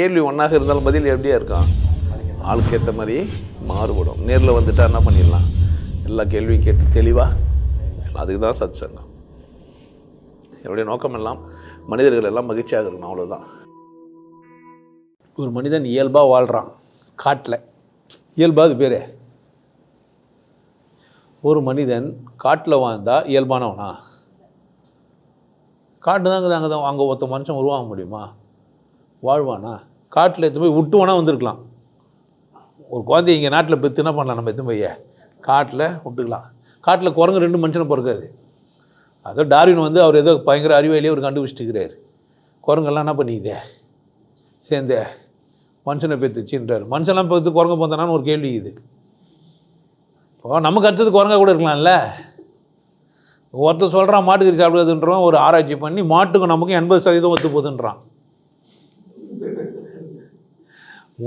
கேள்வி ஒன்றாக இருந்தாலும் பதில் எப்படியா இருக்கும்? ஆளுக்கு ஏற்ற மாதிரி மாறுபடும். நேரில் வந்துட்டால் என்ன பண்ணிடலாம்? எல்லா கேள்வியும் கேட்டு தெளிவாக அதுக்கு தான் சத் சங்கம் என்னுடைய நோக்கம் எல்லாம் மனிதர்கள் எல்லாம் மகிழ்ச்சியாக இருக்கணும் அவ்வளோதான் ஒரு மனிதன் இயல்பாக வாழ்கிறான் காட்டில். இயல்பாக அது பேரே. ஒரு மனிதன் காட்டில் வாழ்ந்தால் இயல்பானவனா? காட்டு தாங்க தாங்க தான் அங்கே ஒருத்த மனுஷன் உருவாக முடியுமா? வாழ்வானா? காட்டில் எடுத்து போய் விட்டுவானா வந்திருக்கலாம். ஒரு குழந்தை இங்கே நாட்டில் பெற்று என்ன பண்ணலாம் நம்ம எத்தனை போய் காட்டில் விட்டுக்கலாம். காட்டில் குரங்கு ரெண்டு மனுஷனை பிறக்காது. அதோ டார்வின் வந்து அவர் ஏதோ பயங்கர அறிவியலையே அவர் கண்டுபிடிச்சிட்டுக்கிறார் குரங்கெல்லாம் என்ன பண்ணிக்குதே? சேர்ந்தே மனுஷனை பெற்றுச்சுன்றார் மனுஷன்லாம் பெற்று குரங்க போந்தானான்னு ஒரு கேள்வி இது இப்போ நமக்கு அடுத்தது குரங்கா கூட இருக்கலாம்ல. ஒருத்தர் சொல்கிறான் மாட்டுக்கறி சாப்பிடாதுன்றவன் ஒரு ஆராய்ச்சி பண்ணி மாட்டுக்கும் நமக்கும் எண்பது சதவீதம் ஒத்து போகுதுன்றான்.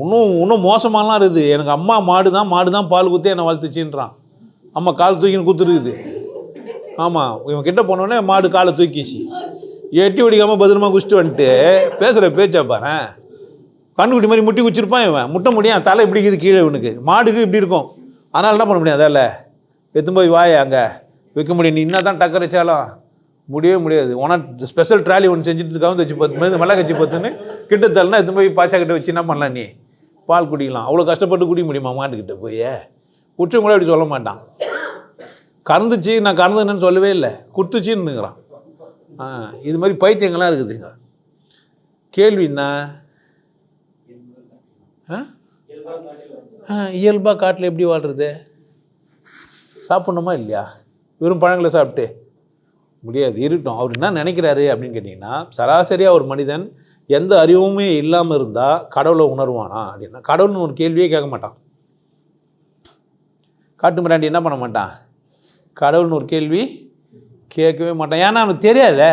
இன்னும் இன்னும் மோசமாலாம் இருக்குது. எனக்கு அம்மா மாடு தான் மாடு தான் பால் குத்தி என்னை வளர்த்துச்சின்றான். அம்மா கால் தூக்கின்னு குத்துருக்குது. ஆமாம் இவன் கிட்ட போனோடனே மாடு காலை தூக்கிச்சு. எட்டி பிடிக்காமல் பத்திரமா குச்சிட்டு வந்துட்டு பேசுகிற பேச்சா பாரு. கண்ணுக்குட்டி மாதிரி முட்டி குச்சிருப்பான் இவன். முட்ட முடியும் தலை பிடிக்குது கீழே இவனுக்கு. மாடுக்கு இப்படி இருக்கும். அதனால் என்ன பண்ண முடியும் அதில் எத்தும் போய் வாய அங்கே. வைக்க முடியும். நீ என்ன தான் டக்கர் வச்சாலும் முடியவே முடியாது. உனக்கு ஸ்பெஷல் ட்ராலி ஒன்று செஞ்சுட்டு கவுந்து வச்சு பத்து மேது மிளகா பத்துன்னு கிட்ட தள்ளனா எத்தும் போய் பாச்சா கிட்ட வச்சு என்ன பண்ணலாம் நீ? பால் குடிக்கலாம். அவ்வளோ கஷ்டப்பட்டு குடிக்க முடியுமா? மாட்டுக்கிட்ட போய் குற்றம் கூட அப்படி சொல்ல மாட்டான். கறந்துச்சு நான் கறந்துன்னு சொல்லவே இல்லை. குத்துச்சின்னுங்கிறான் ஆ இது மாதிரி பைத்தியங்கள்லாம் இருக்குதுங்க கேள்வி என்ன? ஆ? ஆ இயல்பாக காட்டில் எப்படி வாழ்கிறது சாப்பிட்ணுமா இல்லையா? வெறும் பழங்களை சாப்பிட்டு. முடியாது இருக்கட்டும் அவர் என்ன நினைக்கிறாரு அப்படின்னு கேட்டிங்கன்னா சராசரியாக ஒரு மனிதன் எந்த அறிவுமே இல்லாமல் இருந்தால் கடவுளை உணர்வானா அப்படின்னா கடவுள்னு ஒரு கேள்வியே கேட்க மாட்டான். காட்டு மிராண்டி என்ன பண்ண மாட்டான்? கடவுள்னு ஒரு கேள்வி கேட்கவே மாட்டான். ஏன்னா அவனுக்கு தெரியாதே.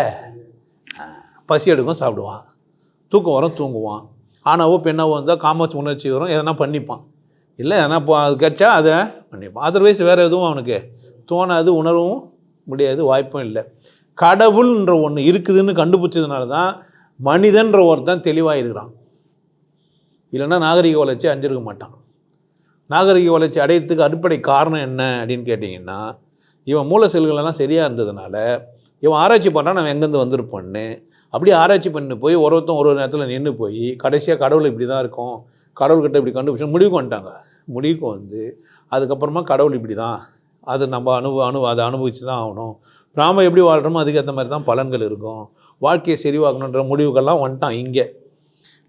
பசி எடுக்கும் சாப்பிடுவான். தூக்கம் வரும் தூங்குவான். ஆனாவோ பெண்ணாவோ இருந்தால் காமர்ஸ் உணர்ச்சி வரும் எதனா பண்ணிப்பான். இல்லை எதனா இப்போ அது கிடச்சா அதை பண்ணிப்பான். அதர்வைஸ் வேறு எதுவும் அவனுக்கு தோணாது உணரவும் முடியாது வாய்ப்பும் இல்லை. கடவுள்ன்ற ஒன்று இருக்குதுன்னு கண்டுபிடிச்சதுனால தான் மனிதன்ற ஒருத்தன் தெளிவாக இருக்கிறான் இல்லைன்னா நாகரிக வளர்ச்சி அஞ்சிருக்க மாட்டான். நாகரிக வளர்ச்சி அடையறதுக்கு அடிப்படை காரணம் என்ன அப்படின்னு கேட்டிங்கன்னா இவன் மூல செல்களெல்லாம் சரியாக இருந்ததுனால இவன் ஆராய்ச்சி பண்ணுறான் நம்ம எங்கேருந்து வந்திருப்போன்னு. அப்படி ஆராய்ச்சி பண்ணி போய் ஒரு ஒருத்தன் ஒரு ஒரு நேரத்தில் நின்று போய் கடைசியாக கடவுள் இப்படி தான் இருக்கும் கடவுள்கிட்ட இப்படி கண்டுபிடிச்சு முடிவுக்கு வந்துட்டாங்க. முடிவுக்கு வந்து அதுக்கப்புறமா கடவுள் இப்படி தான் அது நம்ம அனுபவ அனு அதை அனுபவிச்சு தான் ஆகணும். நாம் எப்படி வாழ்கிறோமோ அதுக்கேற்ற மாதிரி தான் பலன்கள் இருக்கும். வாழ்க்கையை சரிவாக்கணுன்ற முடிவுக்கெல்லாம் வந்துட்டான் இங்கே.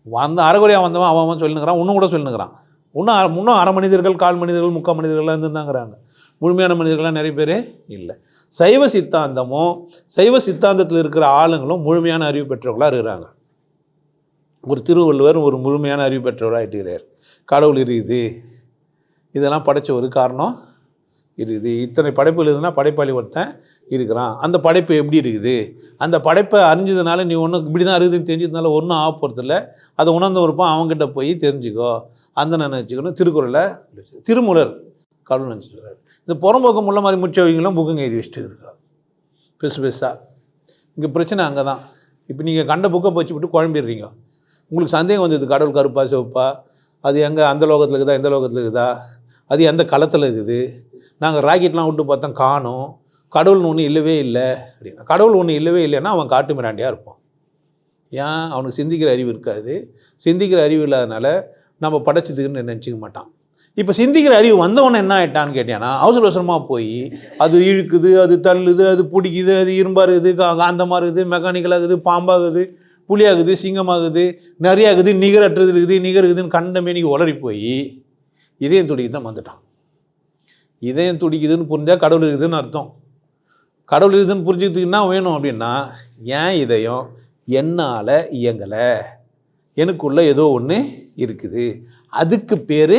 வந்த அறகுறையாக வந்தவன் அவன் அவன் சொல்லினுக்கிறான் இன்னும் கூட சொல்லினுக்கிறான். இன்னும் அரை இன்னும் அரை மனிதர்கள் கால் மனிதர்கள் முக்கால் மனிதர்கள்லாம் இருந்துருந்தாங்கிறாங்க. முழுமையான மனிதர்கள்லாம் நிறைய பேர் இல்லை. சைவ சித்தாந்தமும் சைவ சித்தாந்தத்தில் இருக்கிற ஆளுங்களும் முழுமையான அறிவு பெற்றவர்களாக இருக்கிறாங்க. ஒரு திருவள்ளுவர் ஒரு முழுமையான அறிவு பெற்றவராக இருக்கிறார் கடவுள் இருக்குது இதெல்லாம் படைச்ச ஒரு காரணம் இருக்குது இத்தனை படைப்புகள் இருக்குதுன்னா படைப்பாளி ஒருத்தன் இருக்கிறான். அந்த படைப்பு எப்படி இருக்குது? அந்த படைப்பை அறிஞ்சதுனால நீ ஒன்றும் இப்படி தான் இருக்குதுன்னு தெரிஞ்சதுனால ஒன்றும் ஆக போகிறதில்ல அதை உணர்ந்து இருப்பான் அவங்ககிட்ட போய் தெரிஞ்சுக்கோ. அந்த நினச்சிக்கணும்? திருக்குறளை திருமுலர் கடவுள் நினச்சிக்கிறார் இந்த புறம்போக்கம் உள்ள மாதிரி முடிச்சவங்களும் புக்குங்க எழுதி வச்சுட்டு இருக்கா பெருசு பெருசாக இங்கே பிரச்சனை அங்கே தான் இப்போ நீங்கள் கண்ட புக்கை போச்சு விட்டு குழம்பிடுறீங்க. உங்களுக்கு சந்தேகம் வந்தது கடவுள் கருப்பா சிவப்பா? அது எங்கே அந்த லோகத்தில் இருக்குதா எந்த லோகத்தில் இருக்குதா? அது எந்த களத்தில் இருக்குது? நாங்கள் ராக்கெட்லாம் விட்டு பார்த்தோம் காணும். கடவுள்னு ஒன்று இல்லவே இல்லை. அப்படின்னா கடவுள் ஒன்று இல்லவே இல்லைன்னா அவன் காட்டு மிராண்டியாக இருப்பான். ஏன்? அவனுக்கு சிந்திக்கிற அறிவு இருக்காது. சிந்திக்கிற அறிவு இல்லாதனால நம்ம படைச்சதுக்குன்னு நினச்சிக்க மாட்டான். இப்போ சிந்திக்கிற அறிவு வந்தவொன்னே என்ன ஆயிட்டான்னு கேட்டேன்னா அவசர அவசரமாக போய் அது இழுக்குது அது தள்ளுது அது பிடிக்குது அது இரும்பாக இருக்குது கா- காந்தமாக இருக்குது மெக்கானிக்கலாகுது பாம்பாகுது புலியாகுது சிங்கமாகுது நிறையாகுது நிகரற்றது இருக்குது நிகர் இருக்குதுன்னு கண்டமேனிக்கு உளறி போய் இதயம் துடிக்கு தான் வந்துட்டான். இதயம் துடிக்குதுன்னு புரிஞ்சால் கடவுள் இருக்குதுன்னு அர்த்தம். கடவுள் இருக்குதுன்னு புரிஞ்சுக்கிறதுக்கு என்ன வேணும் அப்படின்னா ஏன் இதயம் என்னால் இயங்கலை? எனக்குள்ள ஏதோ ஒன்று இருக்குது. அதுக்கு பேர்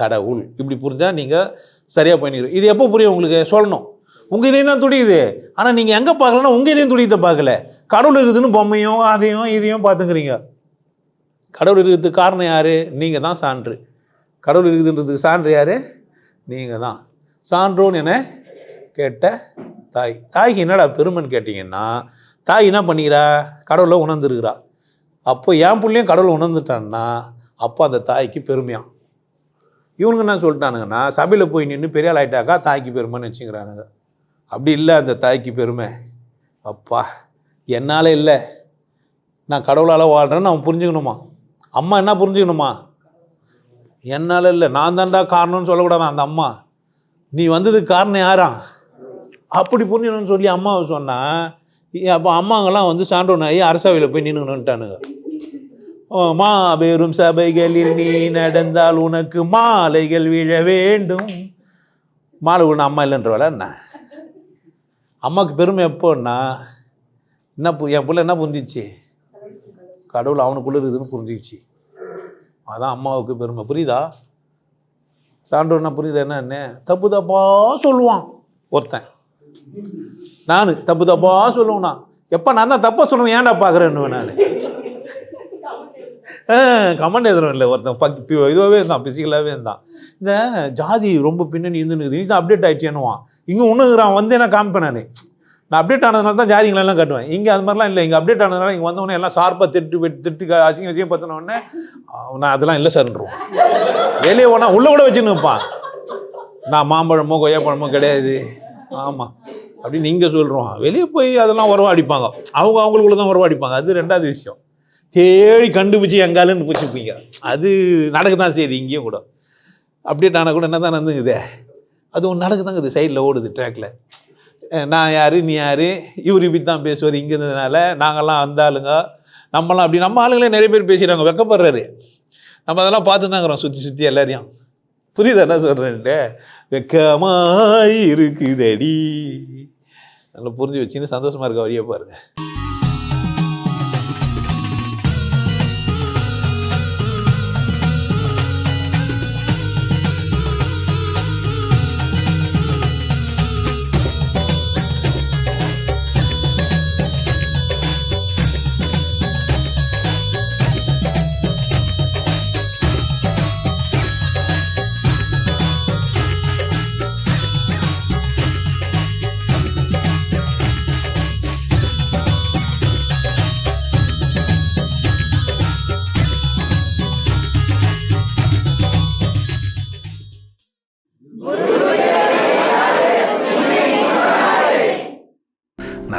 கடவுள். இப்படி புரிஞ்சால் நீங்கள் சரியாக பயணிக்கிறோம் இது எப்போ புரியும் உங்களுக்கு? சொல்லணும். உங்கள் இதயம் தான் துடியுது ஆனால் நீங்கள் எங்கே பார்க்கலன்னா உங்கள் இதயம் துடியத்தை பார்க்கல. கடவுள் இருக்குதுன்னு பொம்மையும் அதையும் இதையும் பார்த்துக்கிறீங்க. கடவுள் இருக்கிறதுக்கு காரணம் யார்? நீங்கள் தான் சான்று. கடவுள் இருக்குதுன்றதுக்கு சான்று யார்? நீங்கள் தான். சான்றோன்னு என கேட்ட தாய். தாய்க்கு என்னடா பெருமைன்னு கேட்டிங்கன்னா தாய் என்ன பண்ணிக்கிறா? கடவுளை உணர்ந்துருக்கிறா. அப்போ என் பிள்ளையும் கடவுள் உணர்ந்துட்டான்னா அப்போ அந்த தாய்க்கு பெருமையாம். இவனுங்க என்ன சொல்லிட்டானுங்கன்னா சபையில் போய் நின்று பெரிய ஆகிட்டாக்கா ஆயிட்டாக்கா தாய்க்கு பெருமைன்னு வச்சுக்கிறானுங்க. அப்படி இல்லை அந்த தாய்க்கு பெருமை. அப்பா என்னால் இல்லை. நான் கடவுளால் வாழ்கிறேன்னு அவன் புரிஞ்சுக்கணுமா? அம்மா என்ன புரிஞ்சுக்கணுமா? என்னால் இல்லை. நான் தான்டா காரணம்னு சொல்லக்கூடாது அந்த அம்மா. நீ வந்ததுக்கு காரணம் யாரா? அப்படி புரியணும்னு சொல்லி அம்மாவை சொன்னால் அப்போ அம்மாங்கெல்லாம் வந்து சான்றோன் ஆகி அரசவையில் போய் நின்றுட்டானுங்க மாபெரும் சபைகளில் நீ நடந்தால் உனக்கு மாலைகள் விழ வேண்டும். மாலை விழ அம்மா இல்லைன்றவள என்ன? அம்மாவுக்கு பெருமை எப்போன்னா என்ன பு- என் பிள்ளை என்ன புரிஞ்சிச்சு? கடவுள் அவனுக்குள்ளே இருக்குதுன்னு புரிஞ்சிச்சு. அதான் அம்மாவுக்கு பெருமை. புரியுதா? சான்றோர்னா புரியுது என்னன்னு தப்பு தப்பா சொல்லுவான் ஒருத்தன். நான் தப்பு தப்பா சொல்லுவேண்ணா எப்போ நான் தான் தப்பாக சொல்லுவேன் ஏன்டா பார்க்குறேன்னு நான். கமெண்ட் எதிரும் இல்லை ஒருத்தன் இதுவாகவே இருந்தான் பிசிக்கலாகவே இருந்தான். இந்த ஜாதி ரொம்ப பின்னணி இருந்துன்னு இது அப்டேட் ஆகிடுச்சேன்னுவான் இங்கே ஒன்றுங்கிறான் வந்து என்ன காமிப்பேன் நான். நான் அப்டேட் ஆனதுனால தான் ஜாதிங்களெல்லாம் கட்டுவேன். இங்கே அது மாதிரிலாம் இல்லை. இங்கே அப்டேட் ஆனதுனால இங்கே வந்தவொடனே எல்லாம் ஷார்ப்பாக திட்டு வெட்டி திட்டு அசிங்க அசிங்கம் பற்றின உடனே நான் அதெல்லாம் இல்லை சார்ன்றோம் வெளியே போனா உள்ளே கூட வச்சுன்னு நான் மாம்பழமோ கொய்யாப்பழமோ கிடையாது. ஆமாம் அப்படின்னு நீங்கள் சொல்கிறோம் வெளியே போய் அதெல்லாம் உறவாடிப்பாங்க. அவங்க அவங்களுக்குள்ள தான் உறவாடிப்பாங்க. அது ரெண்டாவது விஷயம். தேடி கண்டுபிடிச்சி எங்காலுன்னு பிடிச்சிப்பீங்க அது நடக்க தான் செய்யுது இங்கேயும் கூட. அப்டேட் ஆனால் கூட என்ன தான் நடந்துங்குதே அது ஒன்று நடக்க சைடில் ஓடுது ட்ராக்ல நான் யார் நீ யார்? இவர் இப்படி தான் பேசுவார் இங்கிருந்ததுனால நாங்கள்லாம் அந்த ஆளுங்க. நம்மலாம் அப்படி நம்ம ஆளுங்களே நிறைய பேர் பேசிடுறாங்க வெக்கப்படுறாரு. நம்ம அதெல்லாம் பார்த்து தாங்கிறோம் சுற்றி சுற்றி எல்லாரையும். புரியுது என்ன சொல்கிறேன்ட்டு வெக்கமாக இருக்குதடி நல்லா புரிஞ்சு வச்சுன்னு சந்தோஷமாக இருக்க வழியை பாருங்கள்